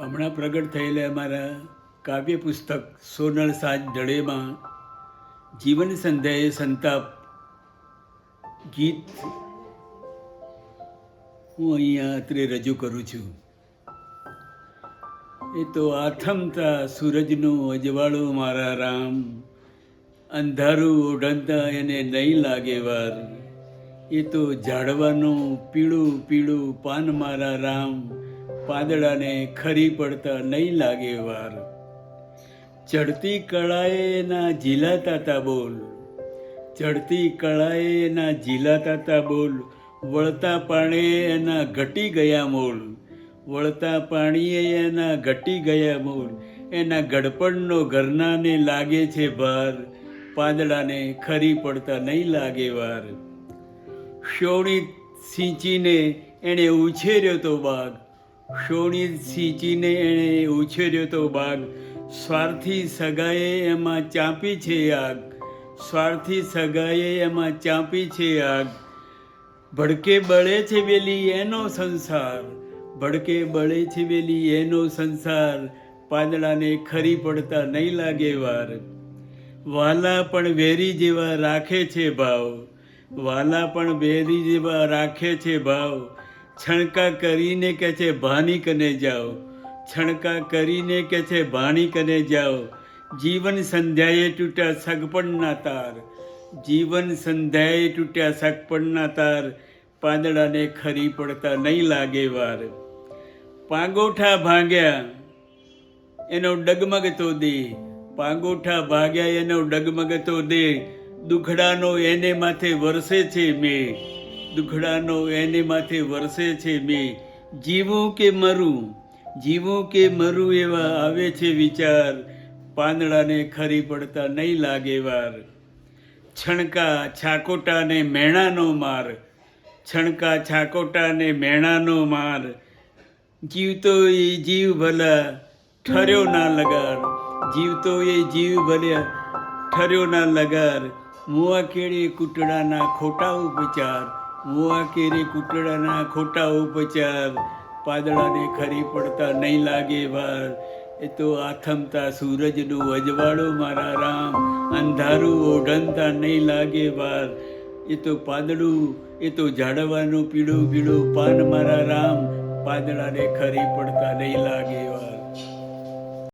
હમણાં પ્રગટ થયેલા અમારા કાવ્ય પુસ્તક સોનળ સાજ ઢળેમાં જીવન સંધ્યાએ સંતાપ ગીત હું અહીંયા અત્રે રજૂ કરું છું. એ તો આથમતા સૂરજનું અજવાળું મારા રામ, અંધારું ઓઢંતા એને નહીં લાગે વાર. એ તો ઝાડવાનું પીળું પીળું પાન મારા રામ પાંદડાને ખરી પડતા નહીં લાગે વાર. ચડતી કળાએ એના ઝીલાતા તા બોલ. ચડતી કળાએ એના ઝીલાતા તા બોલ. વળતા પાણીએ એના ઘટી ગયા મોલ. વળતા પાણીએ એના ઘટી ગયા મોલ. એના ગડપણનો ઘરનાને લાગે છે ભાર. પાંદડાને ખરી પડતા નહીં લાગે વાર. શોણી સિંચીને એણે ઉછેર્યો તો બાગ. શોણી સિંચીને એણે ઉછેર્યો તો બાગ. સ્વાર્થી સગાએ એમાં ચાંપી છે આગ. સ્વાર્થી સગાએ એમાં ચાંપી છે આગ. ભડકે બળે છે વેલી એનો સંસાર. ભડકે બળે છે વેલી એનો સંસાર. પાંદડાને ખરી પડતા નહીં લાગે વાર. વાલા પણ વેરી જેવા રાખે છે ભાવ. વાલા પણ વેરી જેવા રાખે છે ભાવ. છણકા કરીને કે છે, ભાની કને જાઓ. છણકા કરીને કે છે ભાણી કને જાઓ. જીવન સંધ્યાએ તૂટ્યા સગપણના તાર. જીવન સંધ્યાએ તૂટ્યા સગપણના તાર. પાંદડાને ખરી પડતા નહીં લાગે વાર. પાંગોઠા ભાંગ્યા, એનો ડગમગતો દે પાંગોઠા ભાગ્યા, એનો ડગમગતો દે દુખડાનો એને માથે વરસે છે મેં દુખડાનો એને માથે વરસે છે મેં. જીવું કે મરું? જીવું કે મરું એવા આવે છે વિચાર. પાંદડાને ખરી પડતા નહીં લાગે વાર. છણકા છાકોટાને મેણાનો માર. છણકા છાકોટા ને મેણાનો માર. જીવતો એ જીવ ભલા ઠર્યો ના લગાર. જીવતો એ જીવ ભલ્યા ઠર્યો ના લગાર. મુવા કેળે કૂટડાના ખોટા ઉપચાર. મુવા કેરી કૂટડાના ખોટા ઉપચાર, પાદળાને ખરી પડતા નહીં લાગે વાર. એ તો આથમતા સૂરજનું અજવાળું મારા રામ, અંધારું ઓઢંતા નહીં લાગે વાર. એ તો પાદળું, એ તો ઝાડવાનું પીળું પીળું પાન મારા રામ, પાદળાને ખરી પડતા નહીં લાગે વાર.